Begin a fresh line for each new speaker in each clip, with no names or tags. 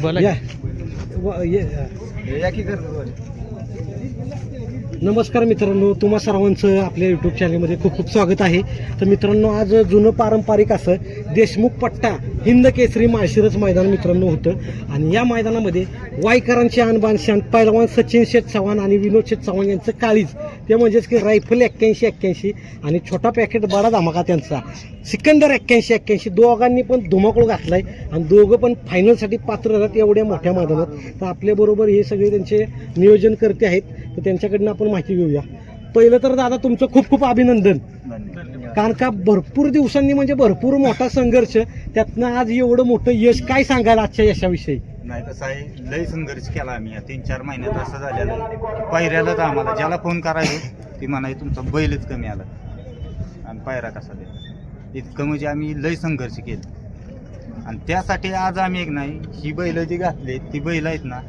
बोला
या. व- ये- नमस्कार मित्रांनो तुम्हा सर्वांचं आपल्या यूट्यूब चॅनलमध्ये खूप खूप स्वागत आहे. तर मित्रांनो आज जुनं पारंपरिक असं देशमुख पट्टा हिंद केसरी माळशिरस मैदान मित्रांनो होतं. आणि या मैदानामध्ये वायकरांचे आणबान शान पैलवान सचिन शेठ चव्हाण आणि विनोद शेठ चव्हाण यांचं काळीज. ते म्हणजेच की रायफल एक्क्याऐंशी एक्क्याऐंशी आणि छोटा पॅकेट बडा धमाका त्यांचा. सिकंदर एक्क्याऐंशी एक्क्याऐंशी दोघांनी पण धुमाकूळ घातला आहे आणि दोघं पण फायनलसाठी पात्र राहतात एवढ्या मोठ्या मैदानात. तर आपल्याबरोबर हे सगळे त्यांचे नियोजन करते आहेत. तर त्यांच्याकडनं आपण माहिती घेऊया. पहिलं तर दादा तुमचं खूप खूप अभिनंदन. कारण का भरपूर दिवसांनी म्हणजे भरपूर मोठा संघर्ष त्यातनं आज एवढं मोठं यश काय सांगायला आजच्या यशाविषयी?
नाही कसं आहे लय संघर्ष केला आम्ही. या तीन चार महिन्यात असं झालेलं आहे. पायऱ्यालाच आम्हाला ज्याला फोन करायचो ती म्हणाय तुमचा बैलच कमी आला. आणि पायरा कसा द्या इतकं म्हणजे आम्ही लय संघर्ष केला. आणि त्यासाठी आज आम्ही एक नाही ही बैल जी घातली ती बैल आहेत ना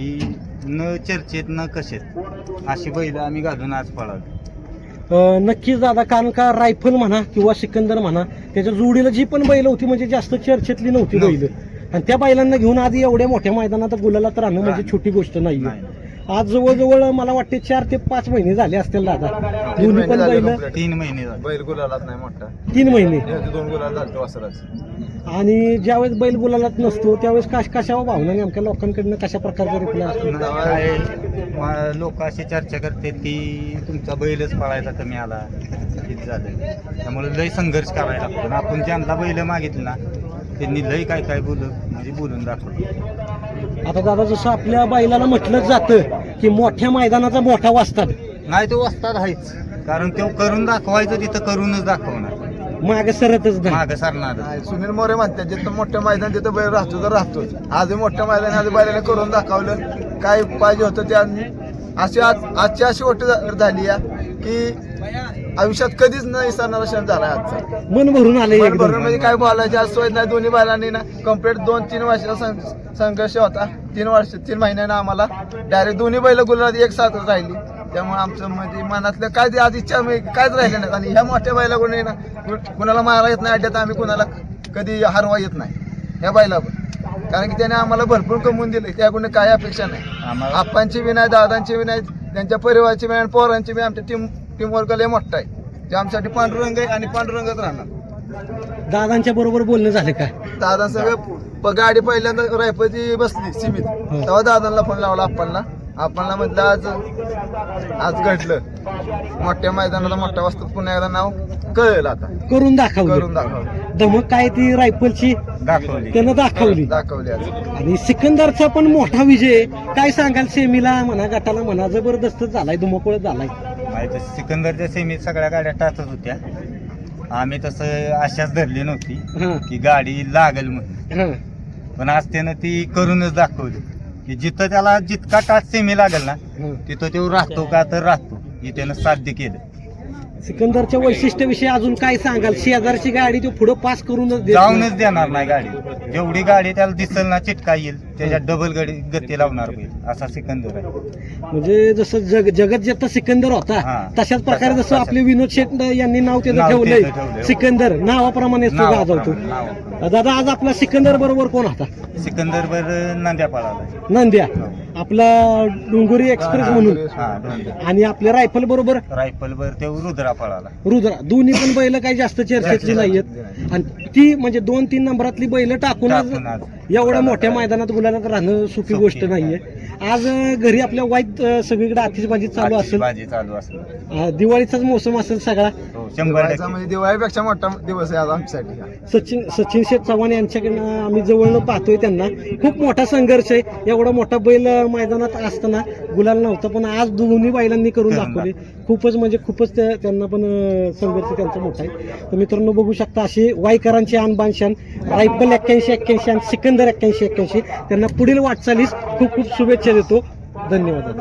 की न चर्चेत न कशेत अशी बैल आम्ही घालून आज पळालो
अं, नक्कीच दादा कारण का रायफल म्हणा किंवा सिकंदर म्हणा त्याच्या जोडीला जी पण बैल होती म्हणजे जास्त चर्चेतली नव्हती बैल. आणि त्या बैलांना घेऊन आज एवढ्या मोठ्या मैदानात गुलालात राहणं म्हणजे. छोटी गोष्ट नाही
नाही
आज जवळजवळ मला वाटते चार ते पाच महिने झाले असतील दादा. दोन्ही पण बैल
तीन महिने झाले.
बैल गुलालात नाही मोठा.
तीन महिने.
याचे दोन गुलाल झाले वासराच
आणि ज्यावेळेस बैल गुलालात नसतो त्यावेळेस कश कशावर भावना नेमक्या लोकांकडनं कशा प्रकारचा रिप्लाय असतो?
काय लोक अशी चर्चा करते की तुमचा बैलच पळायचा कमी आला झालं? त्यामुळे लय संघर्ष करायला लागतो. आणि आपण ज्यांना बैल मागितलं ना त्यांनी लय काय काय बोल म्हणजे बोलून दाखवलं
आता दादा जसं आपल्या बैलाला म्हटलं जातं की मोठ्या मैदानाचा मोठा वाजतात
नाही तो वस्ताद आहेच. कारण तो करून दाखवायचं तिथं करूनच दाखवणार.
मागे सरतच नाही.
मागं सरणार.
नाही, सुनील मोरे म्हणतात जिथं मोठं मैदान तिथं बैल राहतो तर राहतोच. आजही मोठं मैदान आज बैलाने करून दाखवलं. काय पाहिजे होतं ते आम्ही अशी आज आजची अशी गोष्ट झा- झाली आहे की आयुष्यात कधीच न विसरणारा क्षण झाला आजचा.
मन भरून आले
बरोबर म्हणजे काय बोलायचे? आज सोय नाही दोन्ही बैलांनी ना कंप्लीट दोन तीन वर्षाचा संघर्ष होता. तीन वर्ष तीन महिन्यानं आम्हाला डायरेक्ट दोन्ही बैल गुलाबात एक साथ राहिली. त्यामुळे आमचं म्हणजे मनातलं काय ते आज इच्छा म्हणजे कायच राहिलं नाही. आणि ह्या मोठ्या बैला कोणी ना कुणाला मारायला येत नाही अड्ड्यात आम्ही कुणाला कधी हरवा येत नाही. ह्या बैला पण कारण की त्याने आम्हाला भरपूर कमवून दिले त्याकडून काही अपेक्षा नाही.
आम्हाला
आप्पांची बी नाही दादांची बी नाही त्यांच्या परिवाराची बी नाही आणि पोरांची बी आमच्या टीम टीम वर्क लय मोठा आहे. ते आमच्यासाठी पांडुरंग आहे आणि पांडुरंगच राहणार.
दादांच्या बरोबर बोलणं झालं काय
दादा सगळं प- गाडी पहिल्यांदा रायपती बसली सीमित. तेव्हा दादांना फोन लावला आपणला. आपणला म्हटलं आज आज घडलं. मोठ्या मैदानाला मोठ्या वाजता पुन्हा एकदा नाव कळेल आता.
करून दाखवलं.
करून दाखवलं.
धमक काय ती रायफलची?
दाखवली.
त्यानं दाखवली.
दाखवली आज.
आणि सिकंदरचा पण मोठा विजय. काय सांगाल सेमीला म्हणा गटाला म्हणा जबरदस्त झालाय धुमकुळ झालाय.
नाही तर सिकंदरच्या सेमीत सगळ्या गाड्या टाचत होत्या. आम्ही तसं आशाच धरली नव्हती
हा.
की गाडी लागेल म्हणून.
हा.
पण आज त्यानं ती करूनच दाखवली की जिथं त्याला जितका टाच सेमी लागेल ना
हा.
तिथं तो राहतो का तर राहतो. हे त्यानं साध्य केलं.
सिकंदरच्या वैशिष्ट्याविषयी अजून काय सांगाल? शेजारची गाडी तो पुढे पास करूनच देत नाही.
जाऊनच देणार नाही गाडी. जेवढी गाडी त्याला दिसल ना चिटका येईल. त्याच्या डबल गाडी गती लावणार होईल. असा सिकंदर आहे.
म्हणजे जसं जग जगत जेता सिकंदर होता
हा.
तशाच प्रकारे
तशाच-
जसं आपले विनोद शेठ यांनी नाव त्याचं
नाव त्याचं
ठेवलंय.
ठेवलंय.
सिकंदर नावाप्रमाणे तो गाजवतो.
नावाप्रमाणे, नावाप्रमाणे.
दादा आज आपला सिकंदर बरोबर कोण होता?
सिकंदर बर नांद्या. पळाला
नंद्या आपला डोंगरी एक्सप्रेस म्हणून
हा.
आणि आपल्या रायफल बरोबर
रायफल बर ते रुद्रा पळाला
रुद्रा दोन्ही पण बैल काही जास्त चर्चेतली नाहीयेत आणि ती म्हणजे दोन तीन नंबरातली बैल टाकून
टाकून आज.
एवढ्या मोठ्या मैदानात गुलालात राहणं सोपी
सोपी
गोष्ट
नाही.
नाहीये. आज घरी आपल्या वाईट सगळीकडे आतिषबाजी चालू असेल.
बाजी चालू असेल.
अं, दिवाळीचाच मोसम असेल सगळा.
हो,
म्हणजे दिवाळीपेक्षा मोठा दिवस आहे आज आमच्यासाठी. हा.
सचिन सचिन शेठ चव्हाण यांच्याकडनं आम्ही जवळनं पाहतोय त्यांना. खूप मोठा संघर्ष आहे. एवढा मोठा बैल मैदानात असताना गुलाल नव्हता पण आज दोन्ही बैलांनी करून दाखवले. खूपच म्हणजे खूपच त्या- त्यांना पण संघर्ष त्यांचा मोठा आहे. तर मित्रांनो बघू शकता असे वाईकरांचे आणबान शान. रायफल एक्क्याऐंशी एक्क्याऐंशी आणि सिकंदर एक्क्याऐंशी एक्क्याऐंशी. त्यांना पुढील वाटचालीस खूप खूप शुभेच्छा देतो. धन्यवाद.